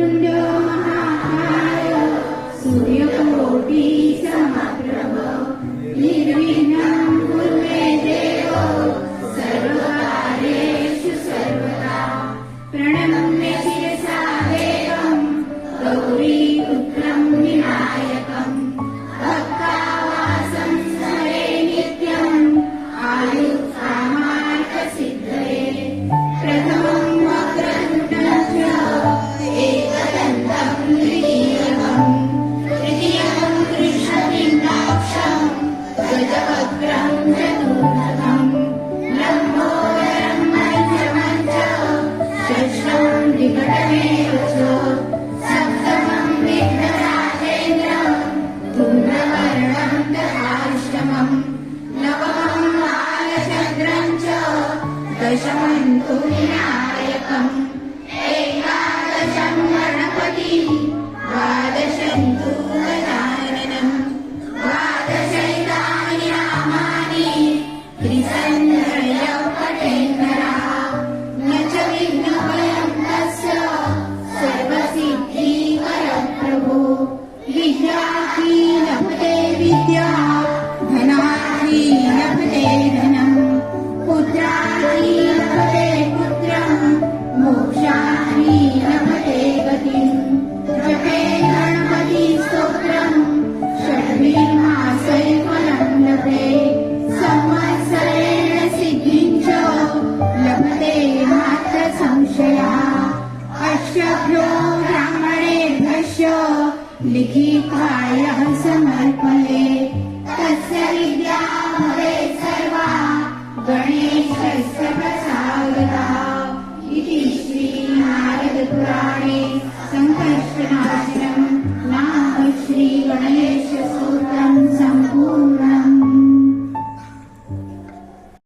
는 यकम् एकादशम् गणपति द्वादशं दूरदाननम् द्वादशैतानि नामानि त्रिसन्द्रया पटेन्द्र न च विघ्नस्य तस्य हिहाहीन दे विद्या लिखिताय समर्पणे तस्य विद्या भवे सर्वा गणेशस्य प्रसादः इति श्रीनारदपुराणे सङ्कर्षणाश्रम् नाम श्रीगणेशसो